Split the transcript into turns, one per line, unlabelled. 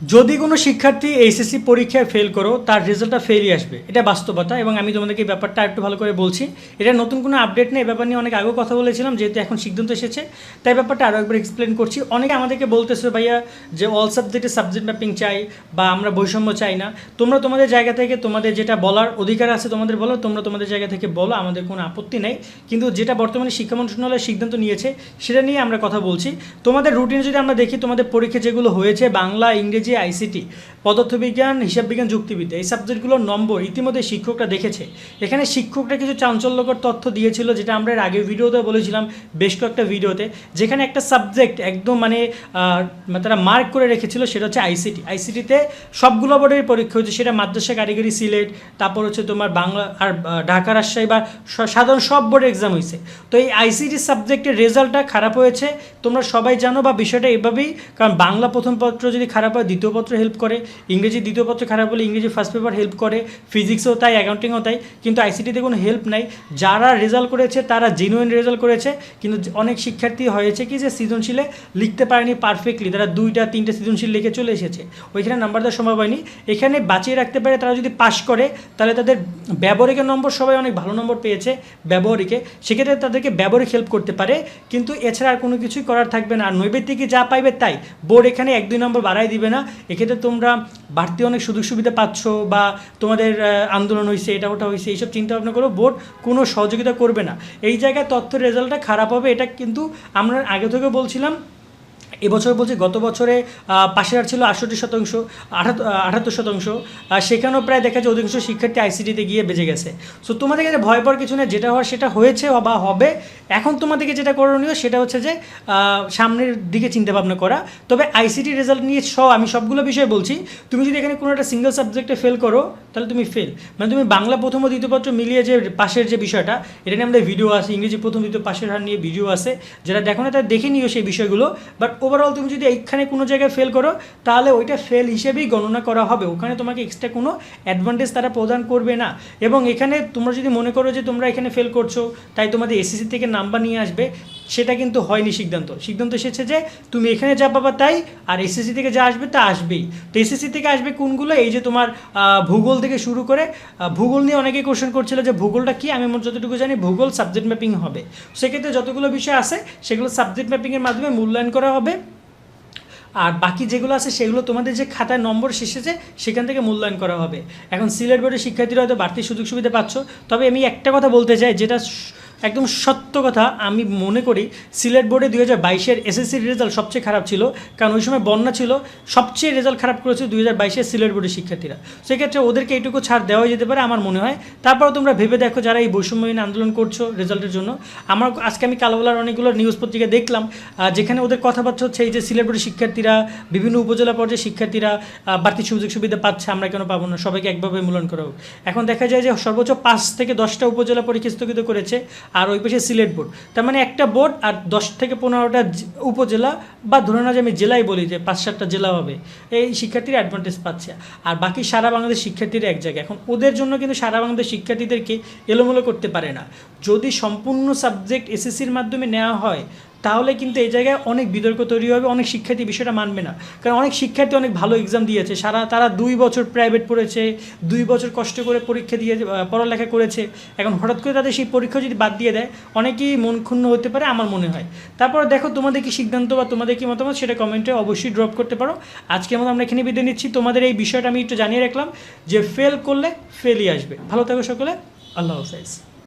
যদি কোনো শিক্ষার্থী এইচএসসি পরীক্ষায় ফেল করো, তার রেজাল্টটা ফেলই আসবে। এটা বাস্তবতা এবং আমি তোমাদেরকে এই ব্যাপারটা একটু ভালো করে বলছি। এটা নতুন কোনো আপডেট নেই ব্যাপার নিয়ে অনেক আগেও কথা বলেছিলাম, যেহেতু এখন সিদ্ধান্ত এসেছে। তাই ব্যাপারটা আরও একবার এক্সপ্লেন করছি। অনেকে আমাদেরকে বলতেছে, ভাইয়া, যে অল সাবজেক্টে সাবজেক্ট ম্যাপিং চাই বা আমরা বৈষম্য চাই না। তোমরা তোমাদের জায়গা থেকে তোমাদের যেটা বলার অধিকার আছে তোমাদের বলো, তোমরা তোমাদের জায়গা থেকে বলো, আমাদের কোনো আপত্তি নেই। কিন্তু যেটা বর্তমানে শিক্ষা মন্ত্রণালয় সিদ্ধান্ত নিয়েছে, সেটা নিয়ে আমরা কথা বলছি। তোমাদের রুটিনে যদি আমরা দেখি, তোমাদের পরীক্ষা যেগুলো হয়েছে, বাংলা, ইংরেজি আইসিটি পদার্থবিজ্ঞান হিসাব বিজ্ঞান যুক্তিবিদ্যা, এই সাবজেক্টগুলোর নম্বর ইতিমধ্যে শিক্ষকরা দেখেছে। এখানে শিক্ষকরা কিছু চাঞ্চল্যকর তথ্য দিয়েছিল, যেটা আমরা আগের ভিডিওতে বলেছিলাম, বেশ কয়েকটা ভিডিওতে। যেখানে একটা সাবজেক্ট একদম মানে মানে তারা মার্ক করে রেখেছিল, সেটা হচ্ছে আইসিটি আইসিটিতে সবগুলো বোর্ডের পরীক্ষা হচ্ছে সেটা মাদ্রাসা কারিগরি, সিলেট, তারপর হচ্ছে তোমার বাংলা আর ঢাকা, রাজশাহী বা সাধারণ সব বোর্ডের এক্সাম হয়েছে। তো এই আইসিটি সাবজেক্টের রেজাল্টটা খারাপ হয়েছে, তোমরা সবাই জানো বা বিষয়টা এভাবেই, কারণ বাংলা প্রথম পত্র যদি খারাপ হয় দ্বিতীয় পত্র হেল্প করে, ইংরেজি দ্বিতীয় পত্র খারাপ হলে ইংরেজি ফার্স্ট পেপার হেল্প করে ফিজিক্সও তাই অ্যাকাউন্টিংও তাই, কিন্তু আইসিটিতে কোনো হেল্প নাই। যারা রেজাল্ট করেছে, তারা জেনুইন রেজাল্ট করেছে, কিন্তু অনেক শিক্ষার্থী হয়েছে কি যে সৃজনশীলে লিখতে পারেনি পারফেক্টলি তারা দুইটা, তিনটে সৃজনশীল লিখে চলে এসেছে। ওইখানে নাম্বার দেওয়ার সম্ভব হয়নি। এখানে বাঁচিয়ে রাখতে পারে, তারা যদি পাশ করে, তাহলে তাদের ব্যবহারিকের নম্বর সবাই অনেক ভালো নম্বর পেয়েছে ব্যবহারিকে। সেক্ষেত্রে তাদেরকে ব্যবহারিক হেল্প করতে পারে, কিন্তু এছাড়া আর কোনো কিছুই করার থাকবে না। আর নৈবেদ্যিকে যা পাইবে তাই। বোর্ড এখানে এক, দুই নম্বর বাড়াই দিবে না। এক্ষেত্রে তোমরা বাড়তি অনেক সুযোগ সুবিধা পাচ্ছ বা তোমাদের আন্দোলন হয়েছে এটা ওটা হয়েছে এইসব চিন্তা ভাবনা করো, বোর্ড কোনো সহযোগিতা করবে না। এই জায়গায় তথ্যের রেজাল্টটা খারাপ হবে, এটা কিন্তু আমরা আগে থেকে বলছিলাম। এবছর বলছি গত বছরে পাশের হার ছিল আটষট্টি শতাংশ আঠাত্তর শতাংশ সেখানেও প্রায় দেখা যায় অধিকাংশ শিক্ষার্থী আইসিটিতে গিয়ে বেজে গেছে। সো তোমাদের কাছে ভয় পাওয়ার কিছু না যেটা হওয়ার সেটা হয়েছে বা হবে। এখন তোমাদেরকে যেটা করণীয় সেটা হচ্ছে যে সামনের দিকে চিন্তা ভাবনা করা। তবে আইসিটি রেজাল্ট নিয়ে সব আমি সবগুলো বিষয় বলছি। তুমি যদি এখানে কোনো একটা সিঙ্গেল সাবজেক্টে ফেল করো, তাহলে তুমি ফেল মানে তুমি বাংলা প্রথম ও দ্বিতীয় পত্র মিলিয়ে যে পাশের যে বিষয়টা, এটা নিয়ে আমাদের ভিডিও আছে ইংরেজি প্রথম, দ্বিতীয়, পাশের হার নিয়ে ভিডিও আছে যারা দেখো না, তারা দেখে নিও সেই বিষয়গুলো। বাট ওভারঅল তুমি যদি এইখানে কোনো জায়গায় ফেল করো, তাহলে ওইটা ফেল হিসেবেই গণনা করা হবে। ওখানে তোমাকে এক্সট্রা কোনো অ্যাডভান্টেজ তারা প্রদান করবে না। এবং এখানে তোমরা যদি মনে করো যে তোমরা এখানে ফেল করছ, তাই তোমাদের এসএসসি থেকে নাম্বার নিয়ে আসবে সেটা কিন্তু হয়নি সিদ্ধান্ত। সিদ্ধান্ত এসেছে যে তুমি এখানে যা পাবা তাই, আর এসএসসি থেকে যা আসবে তা আসবেই। তো এসএসসি থেকে আসবে কোনগুলো? এই যে তোমার ভূগোল থেকে শুরু করে ভূগোল নিয়ে অনেকেই কোশ্চেন করছিল যে ভূগোলটা কি? আমি যতটুকু জানি ভূগোল সাবজেক্ট ম্যাপিং হবে। সেক্ষেত্রে যতগুলো বিষয় আছে, সেগুলো সাবজেক্ট ম্যাপিংয়ের মাধ্যমে মূল্যায়ন করা হবে। আর বাকি যেগুলো আছে, সেগুলো তোমাদের যে খাতায় নম্বর শেষেছে সেখান থেকে মূল্যায়ন করা হবে। এখন সিলেট বোর্ডের শিক্ষার্থীরা হয়তো বাড়তি সুযোগ সুবিধা পাচ্ছ। তবে আমি একটা কথা বলতে চাই, যেটা একদম সত্য কথা, আমি মনে করি সিলেট বোর্ডে দুই হাজার বাইশের এসএসসির রেজাল্ট সবচেয়ে খারাপ ছিল, কারণ ওই সময় বন্যা ছিল, সবচেয়ে রেজাল্ট খারাপ করেছে দুই হাজার বাইশের সিলেট বোর্ডের শিক্ষার্থীরা। সেক্ষেত্রে ওদেরকে এইটুকু ছাড় দেওয়া যেতে পারে আমার মনে হয়। তারপর তোমরা ভেবে দেখো যারা এই বৈষম্যহীন আন্দোলন করছ রেজাল্টের জন্য। আমার আজকে আমি কালোবেলার অনেকগুলো নিউজ পত্রিকা দেখলাম যেখানে ওদের কথাবার্তা হচ্ছে এই যে সিলেট বোর্ডের শিক্ষার্থীরা, বিভিন্ন উপজেলা পর্যায়ে শিক্ষার্থীরা বাড়তি সুযোগ সুবিধা পাচ্ছে, আমরা কেন পাবো না? সবাইকে একভাবে মূল্যায়ন করা হোক। এখন দেখা যায় যে সর্বোচ্চ পাঁচ থেকে দশটা উপজেলা পরীক্ষা স্থগিত করেছে আর ওই পাশে সিলেট বোর্ড। তার মানে একটা বোর্ড আর দশ থেকে পনেরোটা উপজেলা বা ধরে না যে আমি জেলাই বলি যে পাঁচ সাতটা জেলা হবে, এই শিক্ষার্থীরা অ্যাডভান্টেজ পাচ্ছে। আর বাকি সারা বাংলাদেশ শিক্ষার্থীরা এক জায়গায়। এখন ওদের জন্য কিন্তু সারা বাংলাদেশ শিক্ষার্থীদেরকে এলোমেলো করতে পারে না। যদি সম্পূর্ণ সাবজেক্ট এসএসসির মাধ্যমে নেওয়া হয় তাহলে কিন্তু এই জায়গায় অনেক বিতর্ক তৈরি হবে, অনেক শিক্ষার্থী বিষয়টা মানবে না। কারণ অনেক শিক্ষার্থী অনেক ভালো এক্সাম দিয়েছে। সারা, তারা দুই বছর প্রাইভেট পড়েছে, দুই বছর কষ্ট করে পরীক্ষা দিয়ে পড়ালেখা করেছে। এখন হঠাৎ করে তাদের সেই পরীক্ষা যদি বাদ দিয়ে দেয়, অনেকেই মন ক্ষুণ্ণ হতে পারে আমার মনে হয়। তারপর দেখো তোমাদের কি সিদ্ধান্ত বা তোমাদের কি মতামত, সেটা কমেন্টে অবশ্যই ড্রপ করতে পারো। আজকে মতো আমরা এখানে বিদায় নিচ্ছি। তোমাদের এই বিষয়টা আমি একটু জানিয়ে রাখলাম যে ফেল করলে ফেলই আসবে। ভালো থাকো সকলে। আল্লাহ হাফেজ।